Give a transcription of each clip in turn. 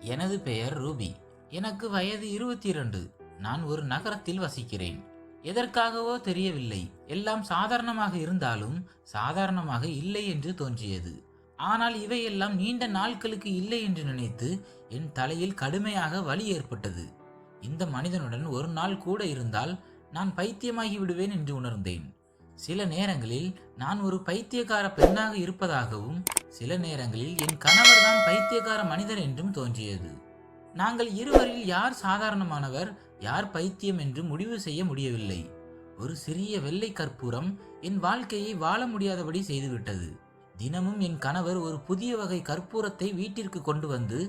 எனது பெயர் ரூபி. எனக்கு வயது இருபத்தி இரண்டு நான் ஒரு நகரத்தில் வசிக்கிறேன். எதற்காகவோ தெரியவில்லை. எல்லாம் சாதாரணமாக இருந்தாலும் சாதாரணமாக இல்லை என்று தோன்றியது. ஆனால் இவையெல்லாம் நீண்ட நாட்களுக்கு இல்லை என்று நினைத்து என் தலையில் கடுமையாக வலி ஏற்பட்டது. இந்த மனிதனுடன் ஒரு நாள் கூட இருந்தால் நான் பைத்தியமாகி விடுவேன் என்று உணர்ந்தேன். சில நேரங்களில் நான் ஒரு பைத்தியக்கார பெண்ணாக இருப்பதாகவும் சில நேரங்களில் என் கணவர் தான் பைத்தியக்கார மனிதர் என்றும் தோன்றியது. நாங்கள் இருவரில் யார் சாதாரணமானவர் யார் பைத்தியம் என்று முடிவு செய்ய முடியவில்லை. ஒரு சிறிய வெள்ளை கற்பூரம் என் வாழ்க்கையை வாழ முடியாதபடி செய்துவிட்டது. தினமும் என் கணவர் ஒரு புதிய வகை கற்பூரத்தை வீட்டிற்கு கொண்டு வந்து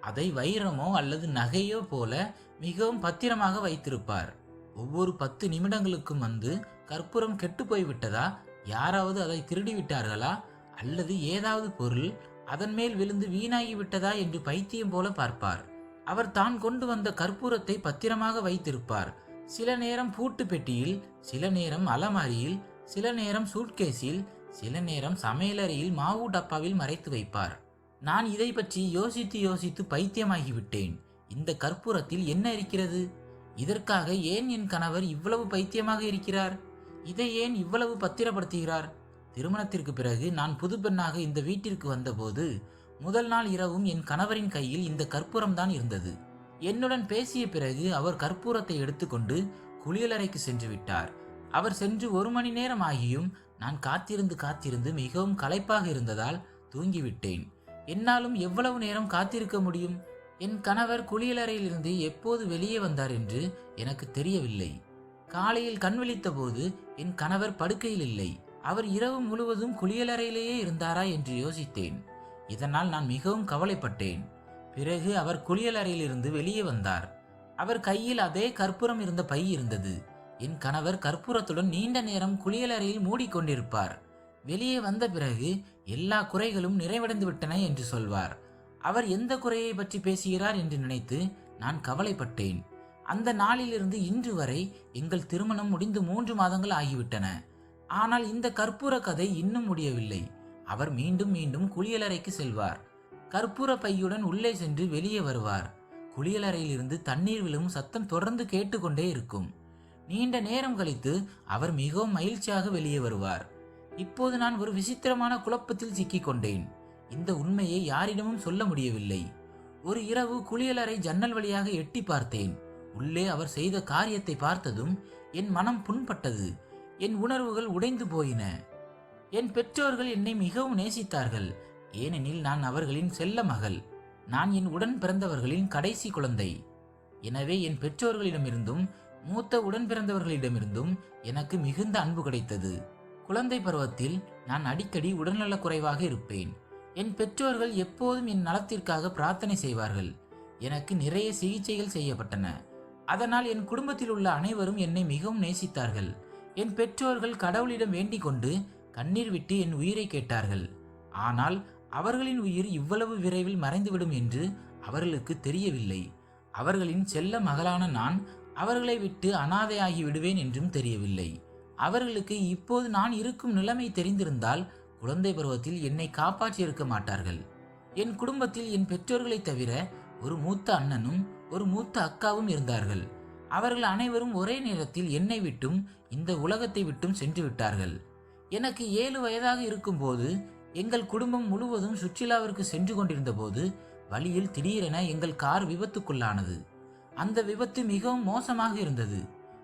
அதை வைரமோ அல்லது நகையோ போல மிகவும் பத்திரமாக வைத்திருப்பார். ஒவ்வொரு பத்து நிமிடங்களுக்கும் வந்து கற்பூரம் கெட்டு போய்விட்டதா யாராவது அதை திருடி விட்டார்களா? அல்லது ஏதாவது பொருள் அதன் மேல் விழுந்து வீணாகி விட்டதா என்று பைத்தியம் போல பார்ப்பார். அவர் தான் கொண்டு வந்த கற்பூரத்தை பத்திரமாக வைத்திருப்பார். சில நேரம் பூட்டு பெட்டியில் சில நேரம் அலமாரியில் சில நேரம் சூட்கேஸில் சில நேரம் சமையலறையில் மாவு டப்பாவில் மறைத்து வைப்பார். நான் இதை பற்றி யோசித்து யோசித்து பைத்தியமாகிவிட்டேன் இந்த கற்பூரத்தில் என்ன இருக்கிறது? இதற்காக ஏன் என் கணவர் இவ்வளவு பைத்தியமாக இருக்கிறார்? இதை ஏன் இவ்வளவு பத்திரப்படுத்துகிறார்? திருமணத்திற்கு பிறகு நான் புது பெண்ணாக இந்த வீட்டிற்கு வந்தபோது முதல் நாள் இரவும் என் கணவரின் கையில் இந்த கற்பூரம் தான் இருந்தது. என்னுடன் பேசிய பிறகு அவர் கற்பூரத்தை எடுத்துக்கொண்டு குளியலறைக்கு சென்று விட்டார். அவர் சென்று ஒரு மணி நேரம் ஆகியும் நான் காத்திருந்து காத்திருந்து மிகவும் களைப்பாக இருந்ததால் தூங்கிவிட்டேன். என்னாலும் எவ்வளவு நேரம் காத்திருக்க முடியும்? என் கணவர் குளியலறையிலிருந்து எப்போது வெளியே வந்தார் என்று எனக்கு தெரியவில்லை. காலையில் கண் விழித்தபோது என் கணவர் படுக்கையில் இல்லை. அவர் இரவு முழுவதும் குளியலறையிலேயே இருந்தாரா என்று யோசித்தேன். இதனால் நான் மிகவும் கவலைப்பட்டேன். பிறகு அவர் குளியலறையிலிருந்து வெளியே வந்தார். அவர் கையில் அதே கற்பூரம் இருந்த பை இருந்தது. என் கணவர் கற்பூரத்துடன் நீண்ட நேரம் குளியலறையில் மூடிக்கொண்டிருப்பார். வெளியே வந்த பிறகு எல்லா குறைகளும் நிறைவடைந்து விட்டன என்று சொல்வார். அவர் எந்த குறையை பற்றி பேசுகிறார் என்று நினைத்து நான் கவலைப்பட்டேன். அந்த நாளிலிருந்து இன்று வரை எங்கள் திருமணம் முடிந்து மூன்று மாதங்கள் ஆகிவிட்டன. ஆனால் இந்த கற்பூர கதை இன்னும் முடியவில்லை. அவர் மீண்டும் மீண்டும் குளியலறைக்கு செல்வார். கற்பூர பையுடன் உள்ளே சென்று வெளியே வருவார். குளியலறையிலிருந்து தண்ணீர் விழும் சத்தம் தொடர்ந்து கேட்டுக்கொண்டே இருக்கும். நீண்ட நேரம் கழித்து அவர் மிகவும் மகிழ்ச்சியாக வெளியே வருவார். இப்போது நான் ஒரு விசித்திரமான குழப்பத்தில் சிக்கிக்கொண்டேன். இந்த உண்மையை யாரிடமும் சொல்ல முடியவில்லை. ஒரு இரவு குளியலறை ஜன்னல் வழியாக எட்டி பார்த்தேன். உள்ளே அவர் செய்த காரியத்தை பார்த்ததும் என் மனம் புண்பட்டது. என் உணர்வுகள் உடைந்து போயின. என் பெற்றோர்கள் என்னை மிகவும் நேசித்தார்கள். ஏனெனில் நான் அவர்களின் செல்ல மகள். நான் என் உடன் பிறந்தவர்களின் கடைசி குழந்தை. எனவே என் பெற்றோர்களிடமிருந்தும் மூத்த உடன் பிறந்தவர்களிடமிருந்தும் எனக்கு மிகுந்த அன்பு கிடைத்தது. குழந்தை பருவத்தில் நான் அடிக்கடி உடல்நலக் குறைவாக இருப்பேன். என் பெற்றோர்கள் எப்போதும் என் நலத்திற்காக பிரார்த்தனை செய்வார்கள். எனக்கு நிறைய சிகிச்சைகள் செய்யப்பட்டன. அதனால் என் குடும்பத்தில் உள்ள அனைவரும் என்னை மிகவும் நேசித்தார்கள். என் பெற்றோர்கள் கடவுளிடம் வேண்டிக் கொண்டு கண்ணீர் விட்டு என் உயிரை கேட்டார்கள். ஆனால் அவர்களின் உயிர் இவ்வளவு விரைவில் மறைந்துவிடும் என்று அவர்களுக்கு தெரியவில்லை. அவர்களின் செல்ல மகளான நான் அவர்களை விட்டு அனாதையாகி விடுவேன் என்றும் தெரியவில்லை. அவர்களுக்கு இப்போது நான் இருக்கும் நிலைமை தெரிந்திருந்தால் குழந்தை பருவத்தில் என்னை காப்பாற்றியிருக்க மாட்டார்கள். என் குடும்பத்தில் என் பெற்றோர்களைத் தவிர ஒரு மூத்த அண்ணனும் ஒரு மூத்த அக்காவும் இருந்தார்கள். அவர்கள் அனைவரும் ஒரே நேரத்தில் என்னை விட்டும் இந்த உலகத்தை விட்டும் சென்று விட்டார்கள். எனக்கு ஏழு வயதாக இருக்கும்போது எங்கள் குடும்பம் முழுவதும் சுற்றுலாவிற்கு சென்று கொண்டிருந்த போது வழியில் திடீரென எங்கள் கார் விபத்துக்குள்ளானது. அந்த விபத்து மிகவும் மோசமாக இருந்தது.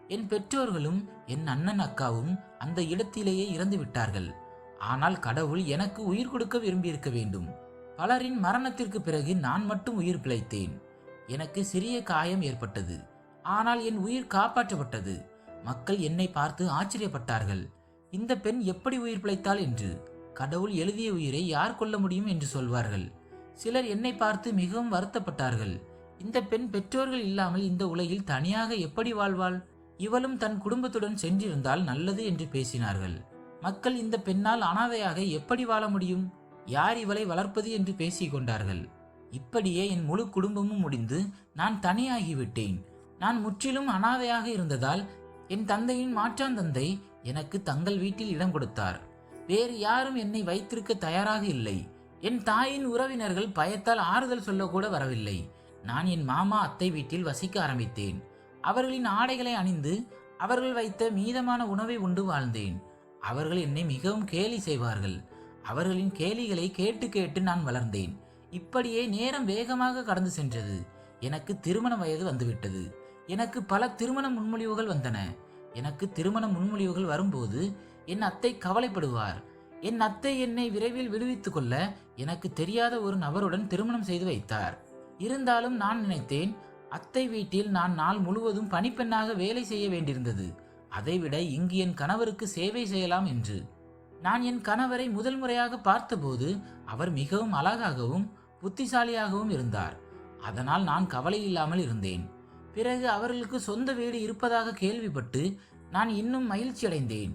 என் பெற்றோர்களும் என் அண்ணன் அக்காவும் அந்த இடத்திலேயே இறந்து விட்டார்கள். ஆனால் கடவுள் எனக்கு உயிர் கொடுக்க விரும்பியிருக்க வேண்டும். பலரின் மரணத்திற்கு பிறகு நான் மட்டும் உயிர் பிழைத்தேன். எனக்கு சிறிய காயம் ஏற்பட்டது. ஆனால் என் உயிர் காப்பாற்றப்பட்டது. மக்கள் என்னை பார்த்து ஆச்சரியப்பட்டார்கள். இந்த பெண் எப்படி உயிர் பிழைத்தாள் என்று. கடவுள் எழுதிய உயிரை யார் கொள்ள முடியும் என்று சொல்வார்கள். சிலர் என்னை பார்த்து மிகவும் வருத்தப்பட்டார்கள். இந்த பெண் பெற்றோர்கள் இல்லாமல் இந்த உலகில் தனியாக எப்படி வாழ்வாள்? இவளும் தன் குடும்பத்துடன் சென்றிருந்தால் நல்லது என்று பேசினார்கள். மக்கள் இந்த பெண்ணால் அனாதையாக எப்படி வாழ முடியும்? யார் இவளை வளர்ப்பது என்று பேசிக் கொண்டார்கள் இப்படியே என் முழு குடும்பமும் முடிந்து நான் தனியாகிவிட்டேன். நான் முற்றிலும் அனாதையாக இருந்ததால் என் தந்தையின் மாற்றான் தந்தை எனக்கு தங்கள் வீட்டில் இடம் கொடுத்தார். வேறு யாரும் என்னை வைத்திருக்க தயாராக இல்லை. என் தாயின் உறவினர்கள் பயத்தால் ஆறுதல் சொல்லக்கூட வரவில்லை. நான் என் மாமா அத்தை வீட்டில் வசிக்க ஆரம்பித்தேன். அவர்களின் ஆடைகளை அணிந்து அவர்கள் வைத்த மீதமான உணவை உண்டு வாழ்ந்தேன். அவர்கள் என்னை மிகவும் கேலி செய்வார்கள். அவர்களின் கேலிகளை கேட்டு கேட்டு நான் வளர்ந்தேன். இப்படியே நேரம் வேகமாக கடந்து சென்றது. எனக்கு திருமண வயது வந்துவிட்டது. எனக்கு பல திருமண முன்மொழிவுகள் வந்தன. எனக்கு திருமண முன்மொழிவுகள் வரும்போது என் அத்தை கவலைப்படுவார். என் அத்தை என்னை விரைவில் விடுவித்துக் கொள்ள எனக்கு தெரியாத ஒரு நபருடன் திருமணம் செய்து வைத்தார். இருந்தாலும் நான் நினைத்தேன் அத்தை வீட்டில் நான் நாள் முழுவதும் பணிப்பெண்ணாக வேலை செய்ய வேண்டியிருந்தது. அதைவிட இங்கு என் கணவருக்கு சேவை செய்யலாம் என்று. நான் என் கணவரை முதல் முறையாக பார்த்தபோது அவர் மிகவும் அழகாகவும் புத்திசாலியாகவும் இருந்தார். அதனால் நான் கவலை இல்லாமல் இருந்தேன். பிறகு அவர்களுக்கு சொந்த வீடு இருப்பதாக கேள்விப்பட்டு நான் இன்னும் மகிழ்ச்சி அடைந்தேன்.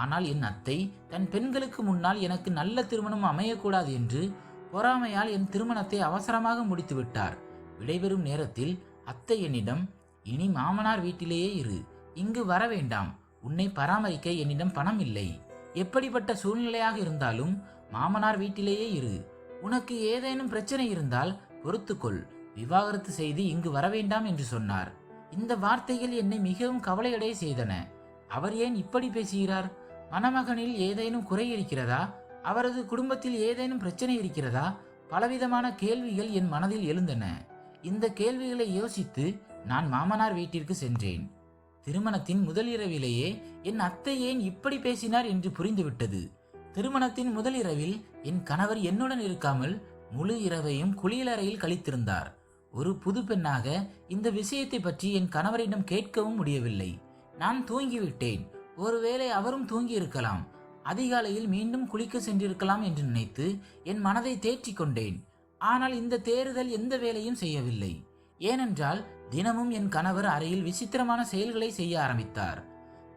ஆனால் என் அத்தை தன் பெண்களுக்கு முன்னால் எனக்கு நல்ல திருமணம் அமையக்கூடாது என்று பொறாமையால் என் திருமணத்தை அவசரமாக முடித்துவிட்டார் விடைபெறும் நேரத்தில் அத்தை என்னிடம் இனி மாமனார் வீட்டிலேயே இரு இங்கு வர வேண்டாம் உன்னை பராமரிக்க என்னிடம் பணம் இல்லை. எப்படிப்பட்ட சூழ்நிலையாக இருந்தாலும் மாமனார் வீட்டிலேயே இரு உனக்கு ஏதேனும் பிரச்சனை இருந்தால் பொறுத்துக்கொள். விவாகரத்து செய்து இங்கு வரவேண்டாம் என்று சொன்னார். இந்த வார்த்தைகள் என்னை மிகவும் கவலையடைய செய்தன. அவர் ஏன் இப்படி பேசுகிறார்? மணமகனில் ஏதேனும் குறை இருக்கிறதா? அவரது குடும்பத்தில் ஏதேனும் பிரச்சனை இருக்கிறதா? பலவிதமான கேள்விகள் என் மனதில் எழுந்தன. இந்த கேள்விகளை யோசித்து நான் மாமனார் வீட்டிற்கு சென்றேன். திருமணத்தின் முதலிரவிலேயே என் அத்தை ஏன் இப்படி பேசினார் என்று புரிந்துவிட்டது. திருமணத்தின் முதல் இரவில் என் கணவர் என்னுடன் இருக்காமல் முழு இரவையும் குளியலறையில் கழித்திருந்தார். ஒரு புது பெண்ணாக இந்த விஷயத்தை பற்றி என் கணவரிடம் கேட்கவும் முடியவில்லை. நான் தூங்கிவிட்டேன். ஒருவேளை அவரும் தூங்கியிருக்கலாம். அதிகாலையில் மீண்டும் குளிக்க சென்றிருக்கலாம் என்று நினைத்து என் மனதை தேற்றிக் கொண்டேன். ஆனால் இந்த தேறுதல் எந்த வேலையும் செய்யவில்லை. ஏனென்றால் தினமும் என் கணவர் அறையில் விசித்திரமான செயல்களை செய்ய ஆரம்பித்தார்.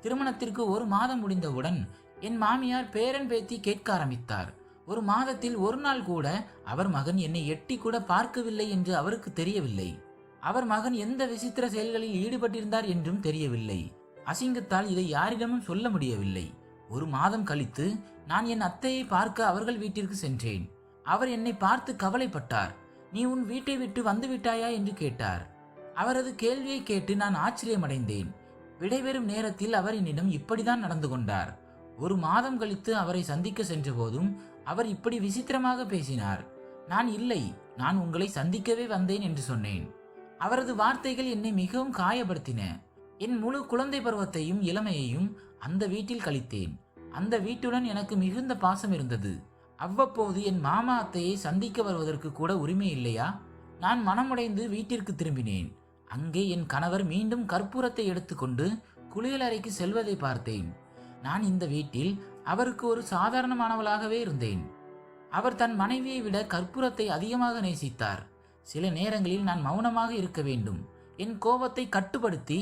திருமணத்திற்கு ஒரு மாதம் முடிந்தவுடன் என் மாமியார் பேரன் பேத்தி கேட்க ஆரம்பித்தார். ஒரு மாதத்தில் ஒரு நாள் கூட அவர் மகன் என்னை எட்டி கூட பார்க்கவில்லை என்று அவருக்கு தெரியவில்லை. அவர் மகன் எந்த விசித்திர செயல்களில் ஈடுபட்டிருந்தார் என்றும் தெரியவில்லை. அசிங்கத்தால் இதை யாரிடமும் சொல்ல முடியவில்லை. ஒரு மாதம் கழித்து நான் என் அத்தையை பார்க்க அவர்கள் வீட்டிற்கு சென்றேன். அவர் என்னை பார்த்து கவலைப்பட்டார். நீ உன் வீட்டை விட்டு வந்து விட்டாயா என்று கேட்டார். அவரது கேள்வியை கேட்டு நான் ஆச்சரியமடைந்தேன். விடைபெறும் நேரத்தில் அவர் என்னிடம் இப்படிதான் நடந்து கொண்டார். ஒரு மாதம் கழித்து அவரை சந்திக்க சென்றபோதும் அவர் இப்படி விசித்திரமாக பேசினார். நான் இல்லை நான் உங்களை சந்திக்கவே வந்தேன் என்று சொன்னேன். அவரது வார்த்தைகள் என்னை மிகவும் காயப்படுத்தின. என் முழு குழந்தை பருவத்தையும் இளமையையும் அந்த வீட்டில் கழித்தேன். அந்த வீட்டுடன் எனக்கு மிகுந்த பாசம் இருந்தது. அவ்வப்போது என் மாமா அத்தையை சந்திக்க வருவதற்கு கூட உரிமை இல்லையா? நான் மனமுடைந்து வீட்டிற்கு திரும்பினேன். அங்கே என் கணவர் மீண்டும் கற்பூரத்தை எடுத்துக்கொண்டு குளியலறைக்கு செல்வதை பார்த்தேன். நான் இந்த வீட்டில் அவருக்கு ஒரு சாதாரணமானவளாகவே இருந்தேன். அவர் தன் மனைவியை விட கற்பூரத்தை அதிகமாக நேசித்தார். சில நேரங்களில் நான் மௌனமாக இருக்க வேண்டும். என் கோபத்தை கட்டுப்படுத்தி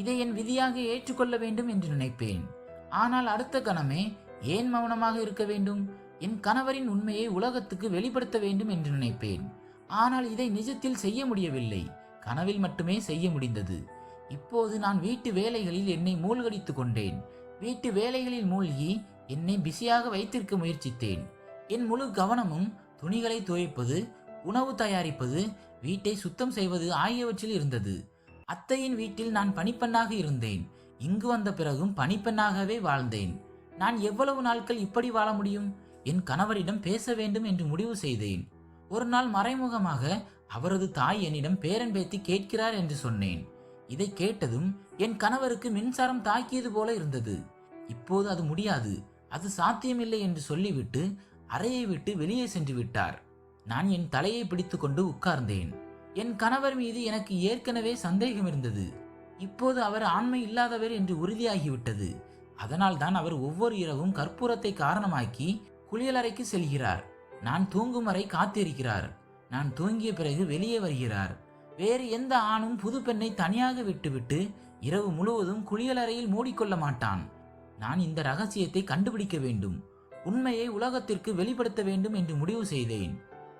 இதை என் விதியாக ஏற்றுக்கொள்ள வேண்டும் என்று நினைப்பேன். ஆனால் அடுத்த கணமே ஏன் மௌனமாக இருக்க வேண்டும்? என் கணவரின் உண்மையை உலகத்துக்கு வெளிப்படுத்த வேண்டும் என்று நினைப்பேன். ஆனால் இதை நிஜத்தில் செய்ய முடியவில்லை. கனவில் மட்டுமே செய்ய முடிந்தது. இப்போது நான் வீட்டு வேலைகளில் என்னை மூழ்கடித்து கொண்டேன். வீட்டு வேலைகளில் மூழ்கி என்னை பிஸியாக வைத்திருக்க முயற்சித்தேன். என் முழு கவனமும் துணிகளை துவைப்பது உணவு தயாரிப்பது வீட்டை சுத்தம் செய்வது ஆகியவற்றில் இருந்தது. அத்தையின் வீட்டில் நான் பணிப்பெண்ணாக இருந்தேன். இங்கு வந்த பிறகும் பணிப்பெண்ணாகவே வாழ்ந்தேன். நான் எவ்வளவு நாட்கள் இப்படி வாழ முடியும்? என் கணவரிடம் பேச வேண்டும் என்று முடிவு செய்தேன். ஒரு நாள் மறைமுகமாக அவரது தாய் என்னிடம் பேரன் பேத்தி கேட்கிறார் என்று சொன்னேன். இதை கேட்டதும் என் கணவருக்கு மின்சாரம் தாக்கியது போல இருந்தது. இப்போது அது முடியாது. அது சாத்தியமில்லை என்று சொல்லிவிட்டு அறையை விட்டு வெளியே சென்று விட்டார். நான் என் தலையை பிடித்துக்கொண்டு உட்கார்ந்தேன். என் கணவர் மீது எனக்கு ஏற்கனவே சந்தேகம் இருந்தது. இப்போது அவர் ஆண்மை இல்லாதவர் என்று உறுதியாகிவிட்டது. அதனால்தான் அவர் ஒவ்வொரு இரவும் கற்பூரத்தை காரணமாக்கி குளியலறைக்கு செல்கிறார். நான் தூங்கும் வரை காத்திருக்கிறார். நான் தூங்கிய பிறகு வெளியே வருகிறார். வேறு எந்த ஆணும் புது பெண்ணை தனியாக விட்டுவிட்டு இரவு முழுவதும் குளியலறையில் மூடிக்கொள்ள மாட்டான். நான் இந்த ரகசியத்தை கண்டுபிடிக்க வேண்டும். உண்மையை உலகத்திற்கு வெளிப்படுத்த வேண்டும் என்று முடிவு செய்தேன்.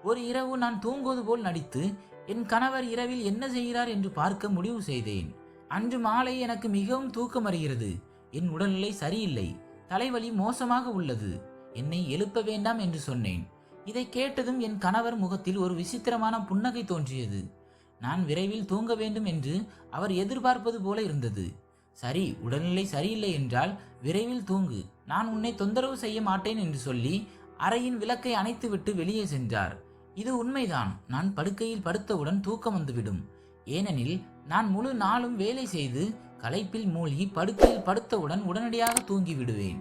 ஒரு இரவு நான் தூங்குவது போல் நடித்து என் கணவர் இரவில் என்ன செய்கிறார் என்று பார்க்க முடிவு செய்தேன். அன்று மாலை எனக்கு மிகவும் தூக்கம் வருகிறது. என் உடல்நிலை சரியில்லை. தலைவலி மோசமாக உள்ளது. என்னை எழுப்ப வேண்டாம் என்று சொன்னேன். இதை கேட்டதும் என் கணவர் முகத்தில் ஒரு விசித்திரமான புன்னகை தோன்றியது. நான் விரைவில் தூங்க வேண்டும் என்று அவர் எதிர்பார்ப்பது போல இருந்தது. சரி உடல்நிலை சரியில்லை என்றால் விரைவில் தூங்கு. நான் உன்னை தொந்தரவு செய்ய மாட்டேன் என்று சொல்லி அறையின் விளக்கை அணைத்துவிட்டு வெளியே சென்றார். இது உண்மைதான். நான் படுக்கையில் படுத்தவுடன் தூக்கம் வந்துவிடும். ஏனெனில் நான் முழு நாளும் வேலை செய்து களைப்பில் மூழ்கி படுக்கையில் படுத்தவுடன் உடனடியாக தூங்கி விடுவேன்.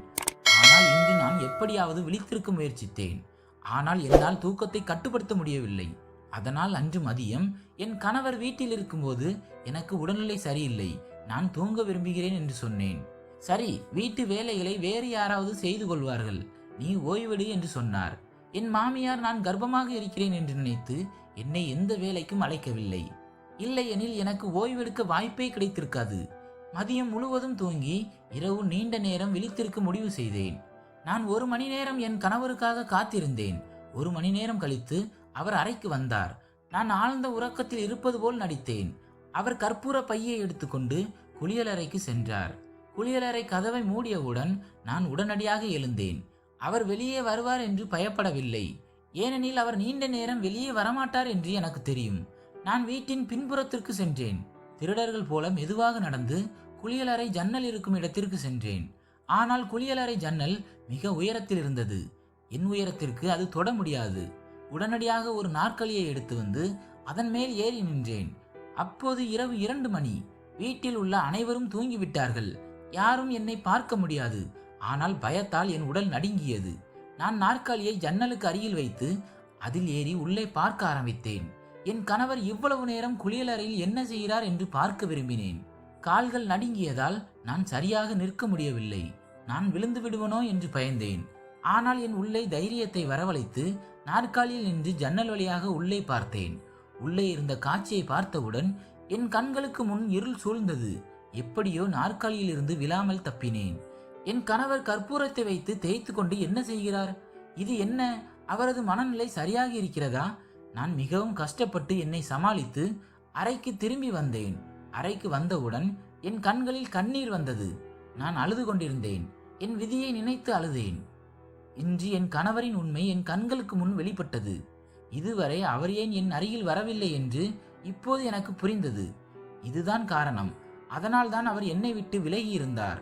ஆனால் இன்று நான் எப்படியாவது விழித்திருக்க முயற்சித்தேன். ஆனால் என்னால் தூக்கத்தை கட்டுப்படுத்த முடியவில்லை. அதனால் அன்று மதியம் என் கணவர் வீட்டில் இருக்கும்போது எனக்கு உடல்நிலை சரியில்லை. நான் தூங்க விரும்புகிறேன் என்று சொன்னேன். சரி வீட்டு வேலைகளை வேறு யாராவது செய்து கொள்வார்கள். நீ ஓய்வெடு என்று சொன்னார். என் மாமியார் நான் கர்ப்பமாக இருக்கிறேன் என்று நினைத்து என்னை எந்த வேலைக்கும் அழைக்கவில்லை. இல்லையெனில் எனக்கு ஓய்வெடுக்க வாய்ப்பே கிடைத்திருக்காது. மதியம் முழுவதும் தூங்கி இரவு நீண்ட நேரம் விழித்திருக்க முடிவு செய்தேன். நான் ஒரு மணி நேரம் என் கணவருக்காக காத்திருந்தேன். ஒரு மணி நேரம் கழித்து அவர் அறைக்கு வந்தார். நான் ஆழ்ந்த உறக்கத்தில் இருப்பது போல் நடித்தேன். அவர் கற்பூர பையை எடுத்துக்கொண்டு குளியலறைக்கு சென்றார். குளியலறை கதவை மூடியவுடன் நான் உடனடியாக எழுந்தேன். அவர் வெளியே வருவார் என்று பயப்படவில்லை. ஏனெனில் அவர் நீண்ட நேரம் வெளியே வரமாட்டார் என்று எனக்கு தெரியும். நான் வீட்டின் பின்புறத்திற்கு சென்றேன். திருடர்கள் போல மெதுவாக நடந்து குளியலறை ஜன்னல் இருக்கும் இடத்திற்கு சென்றேன். ஆனால் குளியலறை ஜன்னல் மிக உயரத்தில் இருந்தது. என் உயரத்திற்கு அது தொட முடியாது. உடனடியாக ஒரு நாற்காலியை எடுத்து வந்து அதன் மேல் ஏறி நின்றேன். அப்போது இரவு இரண்டு மணி. வீட்டில் உள்ள அனைவரும் தூங்கிவிட்டார்கள். யாரும் என்னை பார்க்க முடியாது. ஆனால் பயத்தால் என் உடல் நடுங்கியது. நான் நாற்காலியை ஜன்னலுக்கு அருகில் வைத்து அதில் ஏறி உள்ளே பார்க்க ஆரம்பித்தேன். என் கணவர் இவ்வளவு நேரம் குளியலறையில் என்ன செய்கிறார் என்று பார்க்க விரும்பினேன். கால்கள் நடுங்கியதால் நான் சரியாக நிற்க முடியவில்லை. நான் விழுந்து விடுவனோ என்று பயந்தேன். ஆனால் என் உள்ளே தைரியத்தை வரவழைத்து நாற்காலியில் நின்று ஜன்னல் வழியாக உள்ளே பார்த்தேன். உள்ளே இருந்த காட்சியை பார்த்தவுடன் என் கண்களுக்கு முன் இருள் சூழ்ந்தது. எப்படியோ நாற்காலியில் இருந்து விழாமல் தப்பினேன். என் கணவர் கற்பூரத்தை வைத்து தேய்த்து கொண்டு என்ன செய்கிறார்? இது என்ன? அவரது மனநிலை சரியாக இருக்கிறதா? நான் மிகவும் கஷ்டப்பட்டு என்னை சமாளித்து அறைக்கு திரும்பி வந்தேன். அறைக்கு வந்தவுடன் என் கண்களில் கண்ணீர் வந்தது. நான் அழுது கொண்டிருந்தேன். என் விதியை நினைத்து அழுதேன். இன்று என் கணவரின் உண்மை என் கண்களுக்கு முன் வெளிப்பட்டது. இதுவரை அவர் ஏன் என் அருகில் வரவில்லை என்று இப்போது எனக்கு புரிந்தது. இதுதான் காரணம். அதனால்தான் அவர் என்னை விட்டு விலகி இருந்தார்.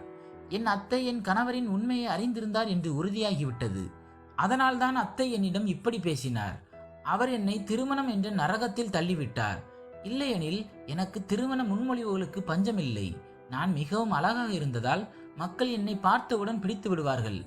என் அத்தை என் கணவரின் உண்மையை அறிந்திருந்தார் என்று உறுதியாகிவிட்டது. அதனால்தான் அத்தை என்னிடம் இப்படி பேசினார். அவர் என்னை திருமணம் என்ற நரகத்தில் தள்ளிவிட்டார். இல்லையெனில் எனக்கு திருமண முன்மொழிவுகளுக்கு பஞ்சமில்லை. நான் மிகவும் அழகாக இருந்ததால் மக்கள் என்னை பார்த்தவுடன் பிடித்து விடுவார்கள்.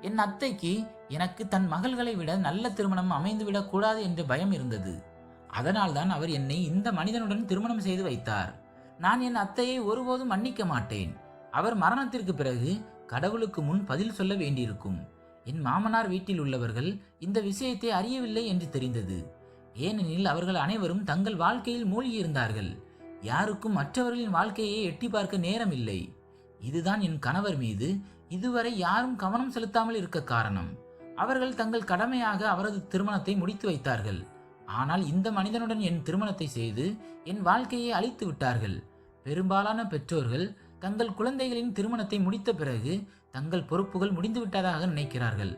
என் அத்தைக்கு எனக்கு தன் மகள்களை விட நல்ல திருமணம் அமைந்துவிடக் கூடாது என்ற பயம் இருந்தது. அதனால்தான் அவர் என்னை இந்த மனிதனுடன் திருமணம் செய்து வைத்தார். நான் என் அத்தையை ஒருபோதும் மன்னிக்க மாட்டேன். அவர் மரணத்திற்கு பிறகு கடவுளுக்கு முன் பதில் சொல்ல வேண்டியிருக்கும். என் மாமனார் வீட்டில் உள்ளவர்கள் இந்த விஷயத்தை அறியவில்லை என்று தெரிந்தது. ஏனெனில் அவர்கள் அனைவரும் தங்கள் வாழ்க்கையில் மூழ்கியிருந்தார்கள். யாருக்கும் மற்றவர்களின் வாழ்க்கையை எட்டி பார்க்க நேரமில்லை. இதுதான் என் கணவர் மீது இதுவரை யாரும் கவனம் செலுத்தாமல் இருக்க காரணம் அவர்கள் தங்கள் கடமையாக அவரது திருமணத்தை முடித்து வைத்தார்கள். ஆனால் இந்த மனிதனுடன் என் திருமணத்தை செய்து என் வாழ்க்கையை அழித்து விட்டார்கள். பெரும்பாலான பெற்றோர்கள் தங்கள் குழந்தைகளின் திருமணத்தை முடித்த பிறகு தங்கள் பொறுப்புகள் முடிந்துவிட்டதாக நினைக்கிறார்கள்.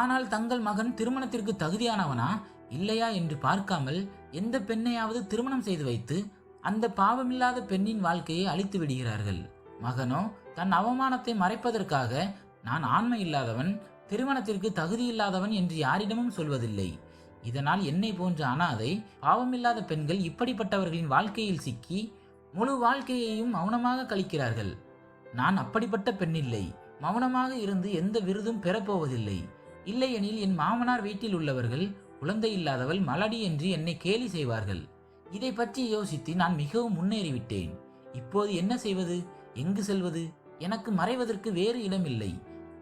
ஆனால் தங்கள் மகன் திருமணத்திற்கு தகுதியானவனா இல்லையா என்று பார்க்காமல் எந்த பெண்ணையாவது திருமணம் செய்து வைத்து அந்த பாவமில்லாத பெண்ணின் வாழ்க்கையை அழித்து விடுகிறார்கள். மகனோ தன் அவமானத்தை மறைப்பதற்காக நான் ஆண்மை இல்லாதவன் திருமணத்திற்கு தகுதியில்லாதவன் என்று யாரிடமும் சொல்வதில்லை. இதனால் என்னை போன்ற அனாதை பாவமில்லாத பெண்கள் இப்படிப்பட்டவர்களின் வாழ்க்கையில் சிக்கி முழு வாழ்க்கையையும் மௌனமாக கழிக்கிறார்கள். நான் அப்படிப்பட்ட பெண்ணில்லை. மௌனமாக இருந்து எந்த விருதும் பெறப்போவதில்லை. இல்லையெனில் என் மாமனார் வீட்டில் உள்ளவர்கள் குழந்தை இல்லாதவள் மலடி என்று என்னை கேலி செய்வார்கள். இதை பற்றி யோசித்து நான் மிகவும் முன்னேறிவிட்டேன். இப்போது என்ன செய்வது? எங்கு செல்வது? எனக்கு மறைவதற்கு வேறு இடமில்லை.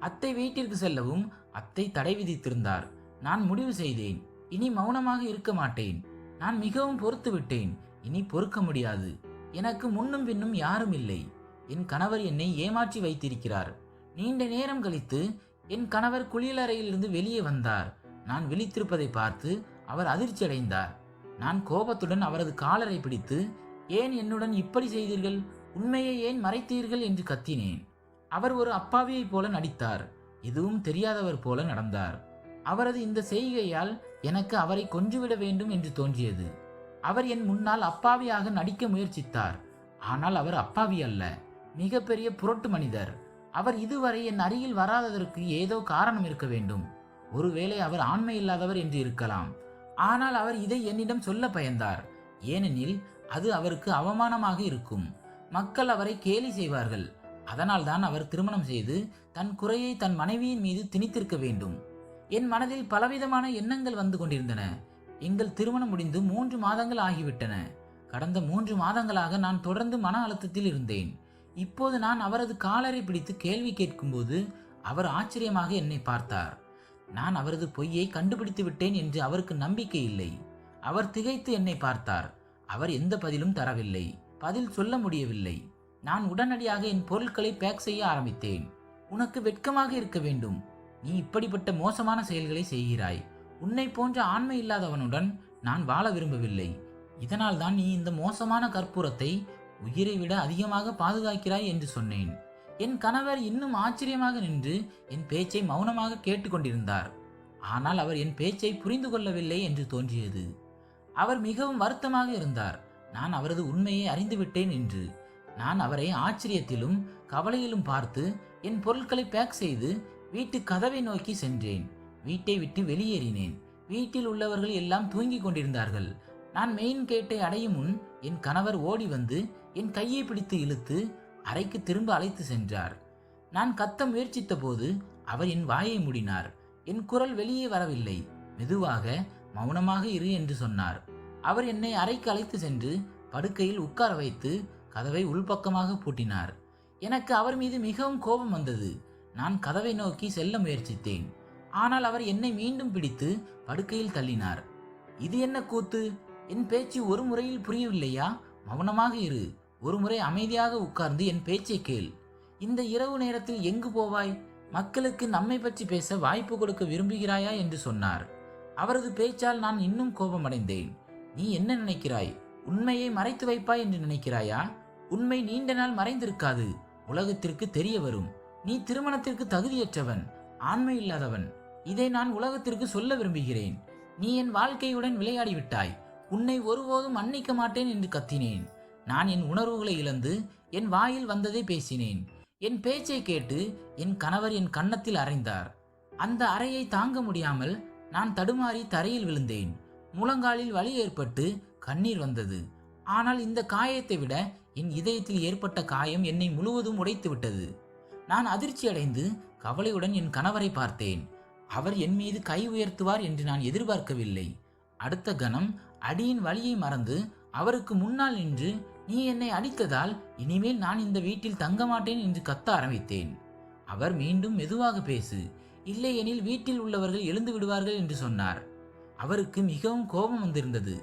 அத்தை வீட்டிற்கு செல்லவும் அத்தை தடை விதித்திருந்தார். நான் முடிவு செய்தேன். இனி மௌனமாக இருக்க மாட்டேன். நான் மிகவும் பொறுத்து விட்டேன். இனி பொறுக்க முடியாது. எனக்கு முன்னும் பின்னும் யாரும் இல்லை. என் கணவர் என்னை ஏமாற்றி வைத்திருக்கிறார். நீண்ட நேரம் கழித்து என் கணவர் குளியலறையிலிருந்து வெளியே வந்தார். நான் விழித்திருப்பதை பார்த்து அவர் அதிர்ச்சியடைந்தார். நான் கோபத்துடன் அவரது காலரை பிடித்து ஏன் என்னுடன் இப்படி செய்தீர்கள்? உண்மையை ஏன் மறைத்தீர்கள் என்று கத்தினேன். அவர் ஒரு அப்பாவியைப் போல நடித்தார். எதுவும் தெரியாதவர் போல நடந்தார். அவரது இந்த செய்கையால் எனக்கு அவரை கொன்றுவிட வேண்டும் என்று தோன்றியது. அவர் என் முன்னால் அப்பாவியாக நடிக்க முயற்சித்தார். ஆனால் அவர் அப்பாவி அல்ல. மிகப்பெரிய புரட்டு மனிதர். அவர் இதுவரை என் அருகில் வராததற்கு ஏதோ காரணம் இருக்க வேண்டும். ஒருவேளை அவர் ஆண்மை இல்லாதவர் என்று இருக்கலாம். ஆனால் அவர் இதை என்னிடம் சொல்ல பயந்தார். ஏனெனில் அது அவருக்கு அவமானமாக இருக்கும். மக்கள் அவரை கேலி செய்வார்கள். அதனால்தான் அவர் திருமணம் செய்து தன் குறையை தன் மனைவியின் மீது திணித்திருக்க வேண்டும். என் மனதில் பலவிதமான எண்ணங்கள் வந்து கொண்டிருந்தன. எங்கள் திருமணம் முடிந்து மூன்று மாதங்கள் ஆகிவிட்டன. கடந்த மூன்று மாதங்களாக நான் தொடர்ந்து மன அழுத்தத்தில் இருந்தேன். இப்போது நான் அவரது காலரை பிடித்து கேள்வி கேட்கும்போது அவர் ஆச்சரியமாக என்னை பார்த்தார். நான் அவரது பொய்யை கண்டுபிடித்து விட்டேன் என்று அவருக்கு நம்பிக்கை இல்லை. அவர் திகைத்து என்னை பார்த்தார். அவர் எந்த பதிலும் தரவில்லை. பதில் சொல்ல முடியவில்லை. நான் உடனடியாக என் பொருட்களை பேக் செய்ய ஆரம்பித்தேன். உனக்கு வெட்கமாக இருக்க வேண்டும். நீ இப்படிப்பட்ட மோசமான செயல்களை செய்கிறாய். உன்னை போன்ற ஆண்மை இல்லாதவனுடன் நான் வாழ விரும்பவில்லை. இதனால் தான் நீ இந்த மோசமான கற்பூரத்தை உயிரை விட அதிகமாக பாதுகாக்கிறாய் என்று சொன்னேன். என் கணவர் இன்னும் ஆச்சரியமாக நின்று என் பேச்சை மௌனமாக கேட்டுக்கொண்டிருந்தார். ஆனால் அவர் என் பேச்சை புரிந்து கொள்ளவில்லை என்று தோன்றியது. அவர் மிகவும் வருத்தமாக இருந்தார். நான் அவரது உண்மையை அறிந்துவிட்டேன் என்று நான் அவரை ஆச்சரியத்திலும் கவலையிலும் பார்த்து என் பொருட்களை பேக் செய்து வீட்டு கதவை நோக்கி சென்றேன். வீட்டை விட்டு வெளியேறினேன். வீட்டில் உள்ளவர்கள் எல்லாம் தூங்கிக் கொண்டிருந்தார்கள். நான் மெயின் கேட்டை அடையும் முன் என் கணவர் ஓடி வந்து என் கையை பிடித்து இழுத்து அறைக்கு திரும்ப அழைத்து சென்றார். நான் கத்த முயற்சித்த போது அவர் என் வாயை மூடினார். என் குரல் வெளியே வரவில்லை. மெதுவாக மௌனமாக இரு என்று சொன்னார். அவர் என்னை அறைக்கு அழைத்து சென்று படுக்கையில் உட்கார வைத்து கதவை உள்பக்கமாக பூட்டினார். எனக்கு அவர் மீது மிகவும் கோபம் வந்தது. நான் கதவை நோக்கி செல்ல முயற்சித்தேன். ஆனால் அவர் என்னை மீண்டும் பிடித்து படுக்கையில் தள்ளினார். இது என்ன கூத்து? என் பேச்சு ஒரு முறையில் புரியவில்லையா? மௌனமாக இரு. ஒரு முறை அமைதியாக உட்கார்ந்து என் பேச்சை கேள். இந்த இரவு நேரத்தில் எங்கு போவாய்? மக்களுக்கு நம்மை பற்றி பேச வாய்ப்பு கொடுக்க விரும்புகிறாயா? என்று சொன்னார். அவரது பேச்சால் நான் இன்னும் கோபமடைந்தேன். நீ என்ன நினைக்கிறாய்? உண்மையை மறைத்து வைப்பாய் என்று நினைக்கிறாயா? உண்மை நீண்ட நாள் மறைந்திருக்காது. உலகத்திற்கு தெரிய வரும். நீ திருமணத்திற்கு தகுதியற்றவன் ஆண்மை இல்லாதவன். இதை நான் உலகத்திற்கு சொல்ல விரும்புகிறேன். நீ என் வாழ்க்கையுடன் விளையாடி விட்டாய் உன்னை ஒருபோதும் மன்னிக்க மாட்டேன் என்று கத்தினேன். நான் என் உணர்வுகளை இழந்து என் வாயில் வந்ததை பேசினேன். என் பேச்சை கேட்டு என் கணவர் என் கன்னத்தில் அறைந்தார். அந்த அறையை தாங்க முடியாமல் நான் தடுமாறி தரையில் விழுந்தேன். முழங்காலில் வலி ஏற்பட்டு கண்ணீர் வந்தது. ஆனால் இந்த காயத்தை விட என் இதயத்தில் ஏற்பட்ட காயம் என்னை முழுவதும் உடைத்து விட்டது நான் அதிர்ச்சி அடைந்து கவலையுடன் என் கணவரை பார்த்தேன். அவர் என் மீது கை உயர்த்துவார் என்று நான் எதிர்பார்க்கவில்லை. அடுத்த கணம் அடியின் வலியை மறந்து அவருக்கு முன்னால் நின்று நீ என்னை அடித்ததால் இனிமேல் நான் இந்த வீட்டில் தங்க மாட்டேன் என்று கத்த ஆரம்பித்தேன். அவர் மீண்டும் மெதுவாக பேசு இல்லையெனில் வீட்டில் உள்ளவர்கள் எழுந்து விடுவார்கள் என்று சொன்னார். அவருக்கு மிகவும் கோபம் வந்திருந்தது.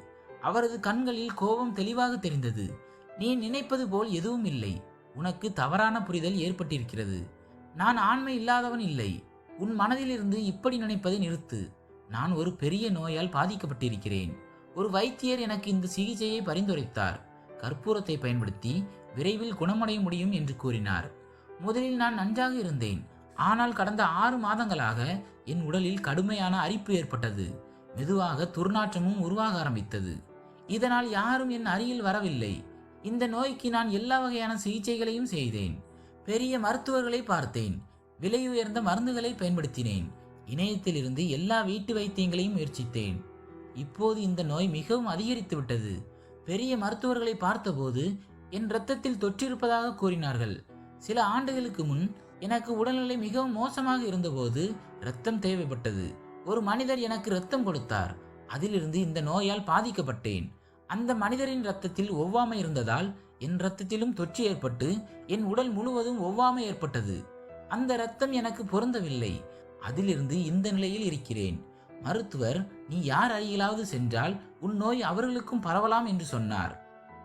அவரது கண்களில் கோபம் தெளிவாக தெரிந்தது. நீ நினைப்பது போல் எதுவும் இல்லை. உனக்கு தவறான புரிதல் ஏற்பட்டிருக்கிறது. நான் ஆண்மை இல்லாதவன் இல்லை. உன் மனதிலிருந்து இப்படி நினைப்பதை நிறுத்து. நான் ஒரு பெரிய நோயால் பாதிக்கப்பட்டிருக்கிறேன். ஒரு வைத்தியர் எனக்கு இந்த சிகிச்சையை பரிந்துரைத்தார். கற்பூரத்தை பயன்படுத்தி விரைவில் குணமடைய முடியும் என்று கூறினார். முதலில் நான் நன்றாக இருந்தேன். ஆனால் கடந்த ஆறு மாதங்களாக என் உடலில் கடுமையான அரிப்பு ஏற்பட்டது. மெதுவாக துர்நாற்றமும் உருவாக ஆரம்பித்தது. இதனால் யாரும் என் அருகில் வரவில்லை. இந்த நோய்க்கு நான் எல்லா வகையான சிகிச்சைகளையும் செய்தேன். பெரிய மருத்துவர்களை பார்த்தேன். விலை உயர்ந்த மருந்துகளை பயன்படுத்தினேன். இணையத்திலிருந்து எல்லா வீட்டு வைத்தியங்களையும் முயற்சித்தேன். இப்போது இந்த நோய் மிகவும் அதிகரித்து விட்டது. பெரிய மருத்துவர்களை பார்த்தபோது என் இரத்தத்தில் தொற்றிருப்பதாக கூறினார்கள். சில ஆண்டுகளுக்கு முன் எனக்கு உடல்நிலை மிகவும் மோசமாக இருந்தபோது இரத்தம் தேவைப்பட்டது. ஒரு மனிதர் எனக்கு ரத்தம் கொடுத்தார். அதிலிருந்து இந்த நோயால் பாதிக்கப்பட்டேன். அந்த மனிதரின் ரத்தத்தில் ஒவ்வாமை இருந்ததால் என் ரத்தத்திலும் தொற்று ஏற்பட்டு என் உடல் முழுவதும் ஒவ்வாமை ஏற்பட்டது. அந்த ரத்தம் எனக்கு பொருந்தவில்லை. அதிலிருந்து இந்த நிலையில் இருக்கிறேன். மருத்துவர் நீ யார் அருகிலாவது சென்றால் உன் நோய் அவர்களுக்கும் பரவலாம் என்று சொன்னார்.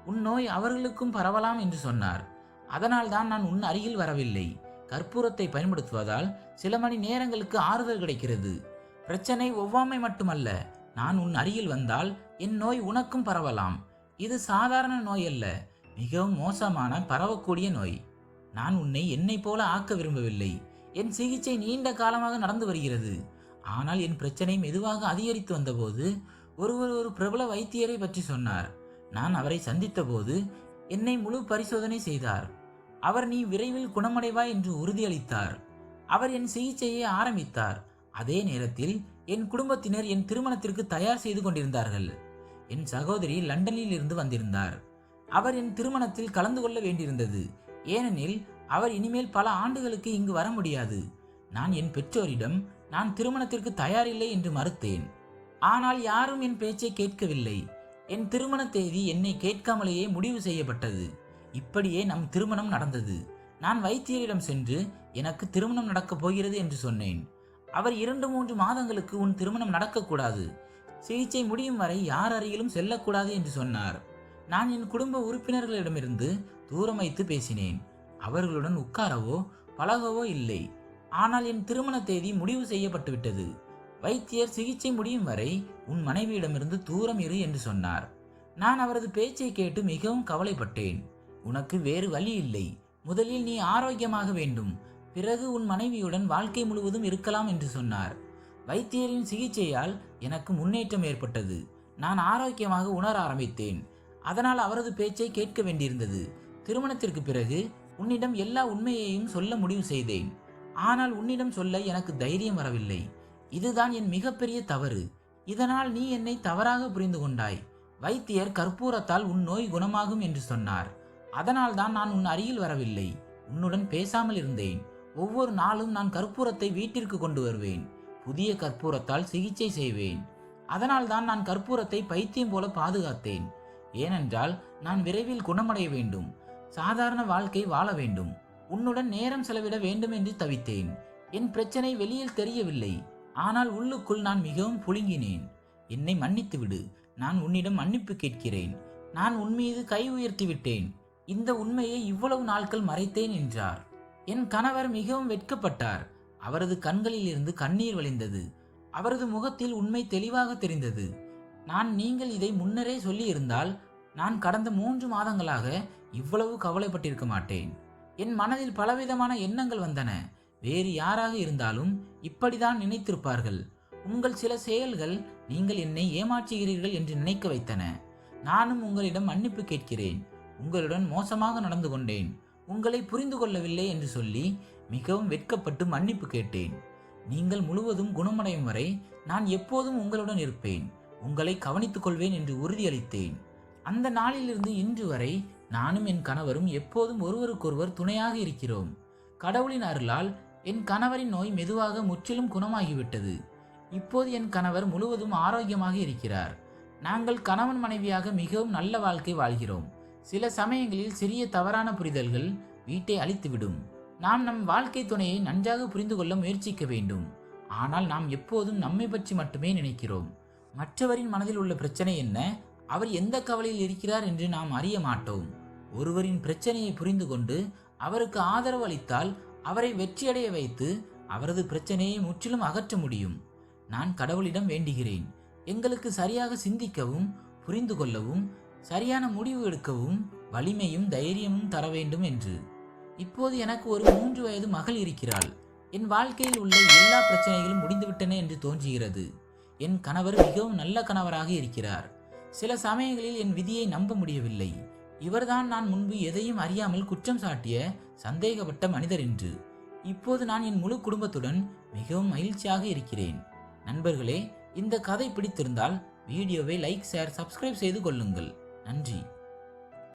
உன் நோய் அவர்களுக்கும் பரவலாம் என்று சொன்னார். அதனால் தான் நான் உன் அருகில் வரவில்லை. கற்பூரத்தை பயன்படுத்துவதால் சில மணி நேரங்களுக்கு ஆறுதல் கிடைக்கிறது. பிரச்சனை ஒவ்வாமை மட்டுமல்ல. நான் உன் அருகில் வந்தால் என் நோய் உனக்கும் பரவலாம். இது சாதாரண நோய் அல்ல. மிகவும் மோசமான பரவக்கூடிய நோய். நான் உன்னை என்னைப் போல ஆக்க விரும்பவில்லை. என் சிகிச்சை நீண்ட காலமாக நடந்து வருகிறது. ஆனால் என் பிரச்சனை மெதுவாக அதிகரித்து வந்தபோது ஒருவர் ஒரு பிரபல வைத்தியரை பற்றி சொன்னார். நான் அவரை சந்தித்தபோது என்னை முழு பரிசோதனை செய்தார். அவர் நீ விரைவில் குணமடைவாய் என்று உறுதியளித்தார். அவர் என் சிகிச்சையை ஆரம்பித்தார். அதே நேரத்தில் என் குடும்பத்தினர் என் திருமணத்திற்கு தயார் செய்து கொண்டிருந்தார்கள். என் சகோதரி லண்டனில் இருந்து வந்திருந்தார். அவர் என் திருமணத்தில் கலந்து கொள்ள வேண்டியிருந்தது. ஏனெனில் அவர் இனிமேல் பல ஆண்டுகளுக்கு இங்கு வர முடியாது. நான் என் பெற்றோரிடம் நான் திருமணத்திற்கு தயாரில்லை என்று மறுத்தேன். ஆனால் யாரும் என் பேச்சை கேட்கவில்லை. என் திருமண தேதி என்னை கேட்காமலேயே முடிவு செய்யப்பட்டது. இப்படியே நம் திருமணம் நடந்தது. நான் வைத்தியரிடம் சென்று எனக்கு திருமணம் நடக்கப் போகிறது என்று சொன்னேன். அவர் இரண்டு மூன்று மாதங்களுக்கு உன் திருமணம் நடக்கக்கூடாது. சிகிச்சை முடியும் வரை யார் அருகிலும் செல்லக்கூடாது என்று சொன்னார். நான் என் குடும்ப உறுப்பினர்களிடமிருந்து தூரம் வைத்து பேசினேன். அவர்களுடன் உட்காரவோ பழகவோ இல்லை. ஆனால் என் திருமண தேதி முடிவு செய்யப்பட்டுவிட்டது. வைத்தியர் சிகிச்சை முடியும் வரை உன் மனைவியிடமிருந்து தூரம் இரு என்று சொன்னார். நான் அவரது பேச்சை கேட்டு மிகவும் கவலைப்பட்டேன். உனக்கு வேறு வழி இல்லை. முதலில் நீ ஆரோக்கியமாக வேண்டும். பிறகு உன் மனைவியுடன் வாழ்க்கை முழுவதும் இருக்கலாம் என்று சொன்னார். வைத்தியரின் சிகிச்சையால் எனக்கு முன்னேற்றம் ஏற்பட்டது. நான் ஆரோக்கியமாக உணர ஆரம்பித்தேன். அதனால் அவரது பேச்சை கேட்க வேண்டியிருந்தது. திருமணத்திற்கு பிறகு உன்னிடம் எல்லா உண்மையையும் சொல்ல முடிவு செய்தேன். ஆனால் உன்னிடம் சொல்ல எனக்கு தைரியம் வரவில்லை. இதுதான் என் மிகப்பெரிய தவறு. இதனால் நீ என்னை தவறாக புரிந்து கொண்டாய். வைத்தியர் கற்பூரத்தால் உன் நோய் குணமாகும் என்று சொன்னார். அதனால் தான் நான் உன் அருகில் வரவில்லை. உன்னுடன் பேசாமல் இருந்தேன். ஒவ்வொரு நாளும் நான் கற்பூரத்தை வீட்டிற்கு கொண்டு வருவேன். புதிய கற்பூரத்தால் சிகிச்சை செய்வேன். அதனால் தான் நான் கற்பூரத்தை பைத்தியம் போல பாதுகாத்தேன். ஏனென்றால் நான் விரைவில் குணமடைய வேண்டும். சாதாரண வாழ்க்கை வாழ வேண்டும். உன்னுடன் நேரம் செலவிட வேண்டும் என்று தவித்தேன். என் பிரச்சனை வெளியில் தெரியவில்லை. ஆனால் உள்ளுக்குள் நான் மிகவும் புழுங்கினேன். என்னை மன்னித்து விடு. நான் உன்னிடம் மன்னிப்பு கேட்கிறேன். நான் உன் மீது கை உயர்த்தி விட்டேன். இந்த உண்மையை இவ்வளவு நாட்கள் மறைத்தேன் என்றார். என் கணவர் மிகவும் வெட்கப்பட்டார். அவரது கண்களில் இருந்து கண்ணீர் வழிந்தது. அவரது முகத்தில் உண்மை தெளிவாக தெரிந்தது. நான் நீங்கள் இதை முன்னரே சொல்லியிருந்தால் நான் கடந்த மூன்று மாதங்களாக இவ்வளவு கவலைப்பட்டிருக்க மாட்டேன். என் மனதில் பலவிதமான எண்ணங்கள் வந்தன. வேறு யாராக இருந்தாலும் இப்படிதான் நினைத்திருப்பார்கள். உங்கள் சில செயல்கள் நீங்கள் என்னை ஏமாற்றுகிறீர்கள் என்று நினைக்க வைத்தன. நானும் உங்களிடம் மன்னிப்பு கேட்கிறேன். உங்களுடன் மோசமாக நடந்து கொண்டேன். உங்களை புரிந்து கொள்ளவில்லை என்று சொல்லி மிகவும் வெட்கப்பட்டு மன்னிப்பு கேட்டேன். நீங்கள் முழுவதும் குணமடையும் வரை நான் எப்போதும் உங்களுடன் இருப்பேன். உங்களை கவனித்துக் கொள்வேன் என்று உறுதியளித்தேன். அந்த நாளிலிருந்து இன்று வரை நானும் என் கணவரும் எப்போதும் ஒருவருக்கொருவர் துணையாக இருக்கிறோம். கடவுளின் அருளால் என் கணவரின் நோய் மெதுவாக முற்றிலும் குணமாகிவிட்டது. இப்போது என் கணவர் முழுவதும் ஆரோக்கியமாக இருக்கிறார். நாங்கள் கணவன் மனைவியாக மிகவும் நல்ல வாழ்க்கை வாழ்கிறோம். சில சமயங்களில் சிறிய தவறான புரிதல்கள் வீட்டை அழித்துவிடும். நாம் நம் வாழ்க்கை துணையை நன்றாக புரிந்து கொள்ள முயற்சிக்க வேண்டும். ஆனால் நாம் எப்போதும் நம்மை பற்றி மட்டுமே நினைக்கிறோம். மற்றவரின் மனதில் உள்ள பிரச்சனை என்ன? அவர் எந்த கவலையில் இருக்கிறார் என்று நாம் அறிய மாட்டோம். ஒருவரின் பிரச்சனையை புரிந்து கொண்டு அவருக்கு ஆதரவு அளித்தால் அவரை வெற்றியடைய வைத்து அவரது பிரச்சனையை முற்றிலும் அகற்ற முடியும். நான் கடவுளிடம் வேண்டுகிறேன். எங்களுக்கு சரியாக சிந்திக்கவும் புரிந்து கொள்ளவும் சரியான முடிவு எடுக்கவும் வலிமையும் தைரியமும் தர வேண்டும் என்று. இப்போது எனக்கு ஒரு மூன்று வயது மகள் இருக்கிறாள். என் வாழ்க்கையில் உள்ள எல்லா பிரச்சனைகளும் முடிந்துவிட்டன என்று தோன்றுகிறது. என் கணவர் மிகவும் நல்ல கணவராக இருக்கிறார். சில சமயங்களில் என் விதியை நம்ப முடியவில்லை. இவர்தான் நான் முன்பு எதையும் அறியாமல் குற்றம் சாட்டிய சந்தேகப்பட்ட மனிதர் என்று. இப்போது நான் என் முழு குடும்பத்துடன் மிகவும் மகிழ்ச்சியாக இருக்கிறேன். நண்பர்களே இந்த கதை பிடித்திருந்தால் வீடியோவை லைக் ஷேர் சப்ஸ்கிரைப் செய்து கொள்ளுங்கள். நன்றி.